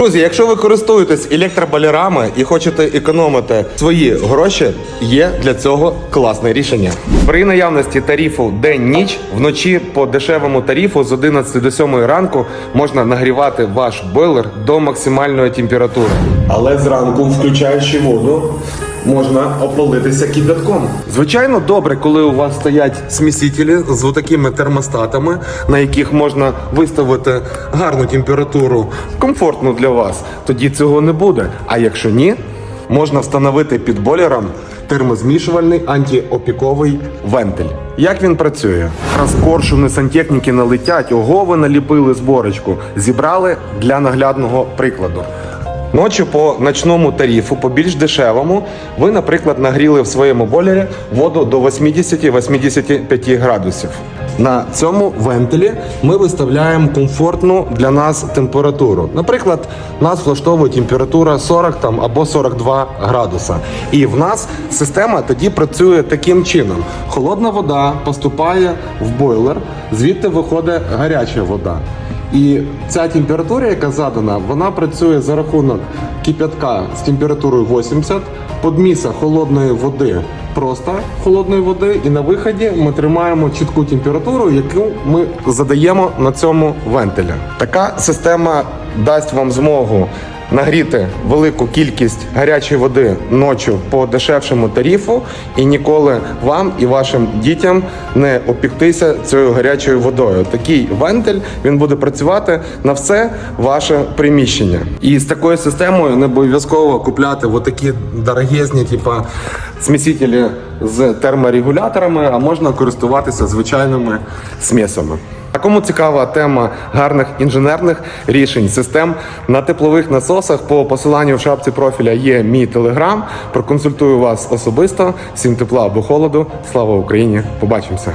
Друзі, якщо ви користуєтесь електроболярами і хочете економити свої гроші, є для цього класне рішення. При наявності тарифу день-ніч вночі по дешевому тарифу з 11 до 7 ранку можна нагрівати ваш бойлер до максимальної температури. Але зранку, включаючи воду, можна опалитися кипятком. Звичайно, добре, коли у вас стоять смісителі з такими термостатами, на яких можна виставити гарну температуру, комфортну для вас. Тоді цього не буде. А якщо ні, можна встановити під бойлером термозмішувальний антиопіковий вентиль. Як він працює? Раз коршуни сантехніки налетять, ого, ви наліпили зборочку. Зібрали для наглядного прикладу. Ночі по ночному тарифу, по більш дешевому, ви, наприклад, нагріли в своєму бойлері воду до 80-85 градусів. На цьому вентилі ми виставляємо комфортну для нас температуру. Наприклад, нас влаштовує температура 40 там, або 42 градуса. І в нас система тоді працює таким чином: холодна вода поступає в бойлер, звідти виходить гаряча вода. І ця температура, яка задана, вона працює за рахунок кип'ятка з температурою 80, подміса холодної води, просто холодної води, і на виході ми тримаємо чітку температуру, яку ми задаємо на цьому вентилі. Така система дасть вам змогу нагріти велику кількість гарячої води ночі по дешевшому тарифу, і ніколи вам і вашим дітям не опіктися цією гарячою водою. Такий вентиль він буде працювати на все ваше приміщення. І з такою системою не обов'язково купляти отакі дорогезні, типа смісителі з терморегуляторами, а можна користуватися звичайними смісами. А кому цікава тема гарних інженерних рішень систем на теплових насосах, по посиланню в шапці профіля є мій телеграм. Проконсультую вас особисто. Всім тепла або холоду. Слава Україні! Побачимося!